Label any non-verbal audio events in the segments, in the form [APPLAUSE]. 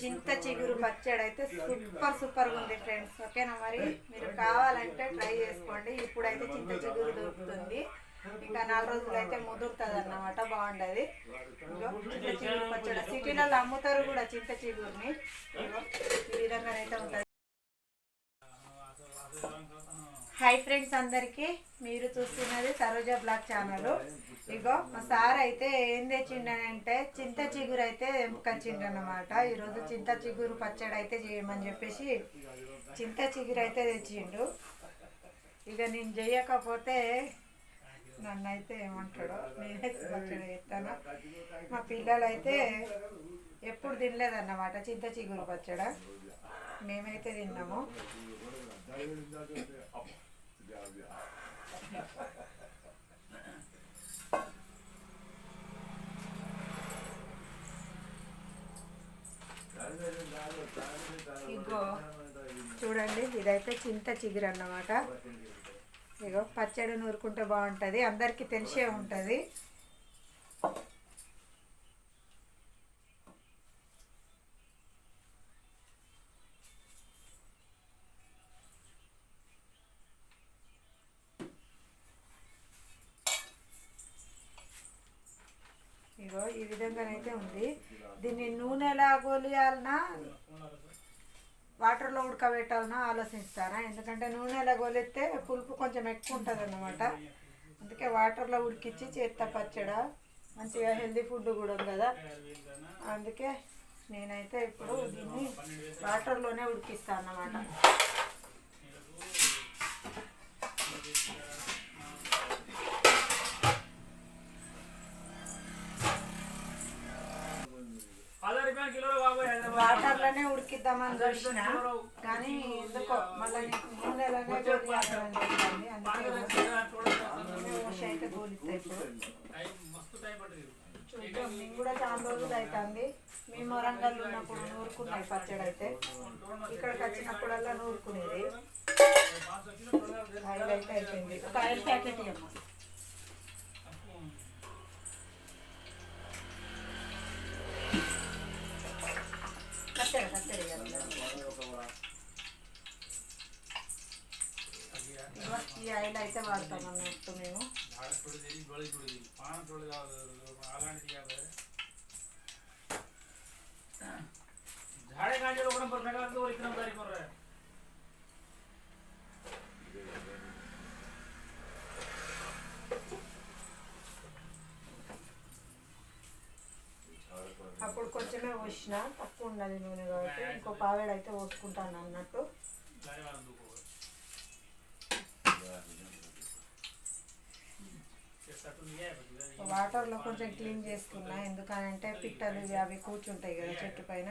చింత చిగురు పచ్చడి అయితే సూపర్ సూపర్గా ఉంది ఫ్రెండ్స్. ఓకేనా మరి? మీరు కావాలంటే ట్రై చేసుకోండి. ఇప్పుడైతే చింత చిగురు దొరుకుతుంది. ఇంకా నాలుగు రోజులు అయితే ముదురుతుంది అన్నమాట బాగుండదు చింత చిగురు పచ్చడి. సిటీలలో అమ్ముతారు కూడా చింత చిగురుని. ఈ విధంగా ఉంటుంది. హాయ్ ఫ్రెండ్స్ అందరికీ. మీరు చూస్తున్నది సరోజ బ్లాగ్ ఛానల్ ఇగో మా సార్ అయితే ఏం తెచ్చిండనంటే చింత చిగురు అయితే ఎంపుకొచ్చిండనమాట ఈరోజు చింత చిగురు పచ్చడి అయితే చేయమని చెప్పేసి చింత చిగురు అయితే తెచ్చిండు. ఇక నేను చేయకపోతే నన్ను అయితే ఏమంటాడో నేనైతే పచ్చడి చేస్తాను మా పిల్లలు అయితే ఎప్పుడు తినలేదన్నమాట చింత చిగురు పచ్చడ. మేమైతే తిన్నాము. ఇగో చూడండి ఇదైతే చింత చిగురు అన్నమాట. ఇగో పచ్చడి నూరుకుంటే బాగుంటుంది. అందరికీ తెలిసే ఉంటుంది. ఇగో ఈ విధంగానైతే ఉంది. దీన్ని నూనెలా గోలియాలనా వాటర్లో ఉడకబెట్టాలన్నా ఆలోచిస్తారా? ఎందుకంటే నూనెలో గోలిస్తే పులుపు కొంచెం ఎక్కువ ఉంటుంది అన్నమాట అందుకే వాటర్లో ఉడికిచ్చి చేత్త పచ్చడ మంచిగా హెల్దీ ఫుడ్ కూడా ఉంది కదా. అందుకే నేనైతే ఇప్పుడు దీన్ని వాటర్లోనే ఉడికిస్తాను అన్నమాట హైదరాబాద్ వాటర్లోనే ఉడికిద్దామని చూసిన కానీ ఎందుకో మళ్ళీ నూనెలోనే గోలియాలని చెప్పింది అందుకే అయితే చూద్దాం. మేము కూడా చాలా రోజులు అవుతుంది మేము వరంగల్ ఉన్నప్పుడు నూరుకున్నాయి పచ్చడి అయితే. ఇక్కడికి వచ్చినప్పుడల్లా నూరుకునేది. ఆయిల్ అయితే అయిపోయింది. ఒక ఆయిల్ ప్యాకెట్ ఇవ్వమ్మా ఈ అయితే వాడతాం అన్నట్టు మేము అప్పుడు కొంచెమే పోసిన తక్కువ ఉండాలి నూనె కాబట్టి ఇంకో పావేడైతే పోసుకుంటాను అన్నట్టు. వాటర్లో కొంచెం క్లీన్ చేసుకున్నా. ఎందుకనంటే పిట్టలు అవి కూర్చుంటాయి కదా చెట్టు పైన.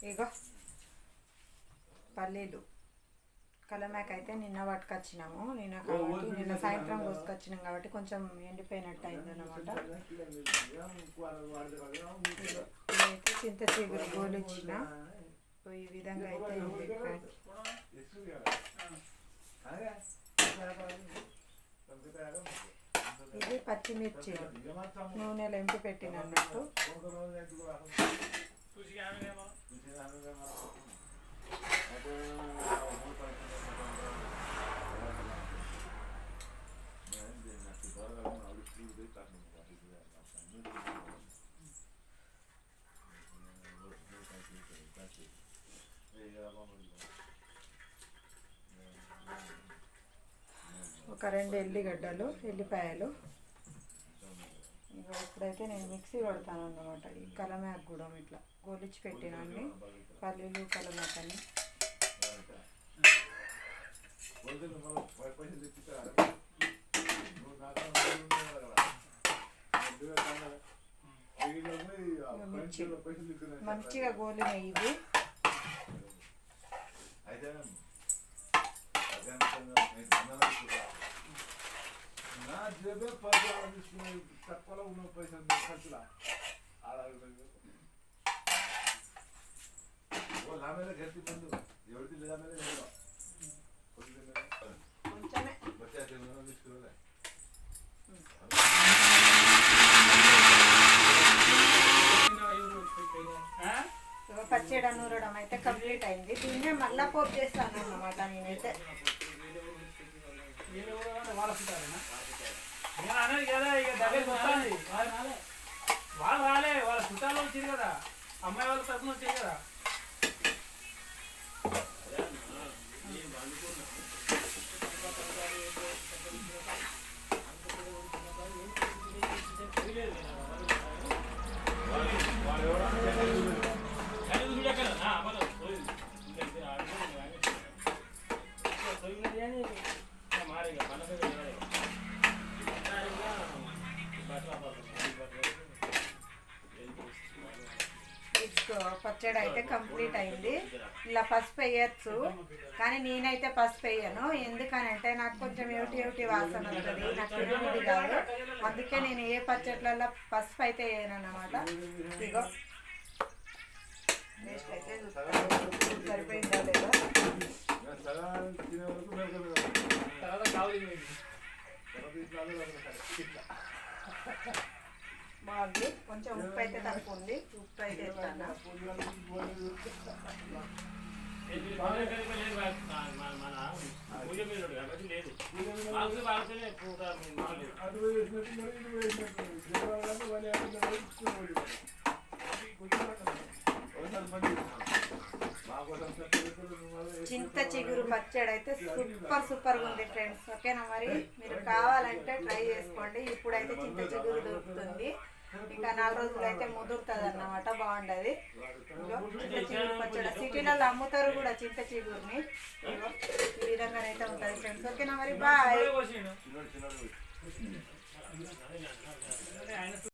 ఇగో పల్లీలు. కలమాక అయితే నిన్న పట్టుకొచ్చినాము. నిన్న కాబట్టి నిన్న సాయంత్రం కోసుకొచ్చినాం కాబట్టి కొంచెం ఎండిపోయినట్టు అయింది అనమాట ఇదైతే చింత చిగురు ఈ విధంగా అయితే. ఇది పచ్చిమిర్చిలు నూనెలో ఎంపి పెట్టిన అన్నట్టు ఒక రెండు ఎల్లిగడ్డలు ఎల్లిపాయలు. ఇప్పుడైతే నేను మిక్సీ కొడతాను అన్నమాట. ఈ కలమాక్ కూడా ఇట్లా. గోలిచ్చి పెట్టినండి. పల్లీలు కలమాకని మంచిగా గోలినాయి ఇవి అయితే అదేంటంటే నేను అన్నాను నా జేబే పైసలు తీసుకున్నాయి తక్కువలో ఉన్న పైసలు ఖర్చులా ఓ లామేల గట్టి పండు ఎవరికి లామేల లేదు కొద్దిగా కొంచెమే వచ్చే తెలుగు తీసుకురా ఆ? ఇగో పచ్చడి నూరడం అయితే కంప్లీట్ అయింది దీన్నే మళ్ళా పోపు చేస్తాను అన్నమాట నేనైతే నేను అనేది కదా ఇక దగ్గరికి వస్తుంది వాళ్ళు రాలే వాళ్ళు రాలే వాళ్ళ చుట్టాలు వచ్చారు కదా అమ్మాయి వాళ్ళ తరఫున వచ్చారు కదా. పచ్చడి అయితే కంప్లీట్ అయింది. ఇలా పసుపు వేయచ్చు కానీ నేనైతే పసుపు వేయను ఎందుకనంటే నాకు కొంచెం ఏమిటి ఏమిటి వాసన వస్తుంది. నాకు తిరుగుతుంది కాదు. అందుకే నేను ఏ పచ్చట్లలో పసుపు అయితే వేయను అన్నమాట ఇగో. టేస్ట్ అయితే చూస్తాను. సరిపోయిందా లేదా? తర్వాత [LAUGHS] బాగుంది కొంచెం ఉప్పు అయితే తక్కువ ఉంది. ఉప్పు అయితే ఇస్తాను. చింత చిగురు పచ్చడి అయితే సూపర్ సూపర్గా ఉంది ఫ్రెండ్స్. ఓకేనా మరి? మీరు కావాలంటే ట్రై చేసుకోండి. ఇప్పుడైతే చింత చిగురు దొరుకుతుంది. ఇంకా నాలుగు రోజులు అయితే ముదురుతుంది అన్నమాట బాగుండదు పచ్చడి. సిటీలలో అమ్ముతారు కూడా చింత చిగురుని. ఈ విధంగానైతే ఉంటుంది ఫ్రెండ్స్. ఓకేనా మరి? బాయ్.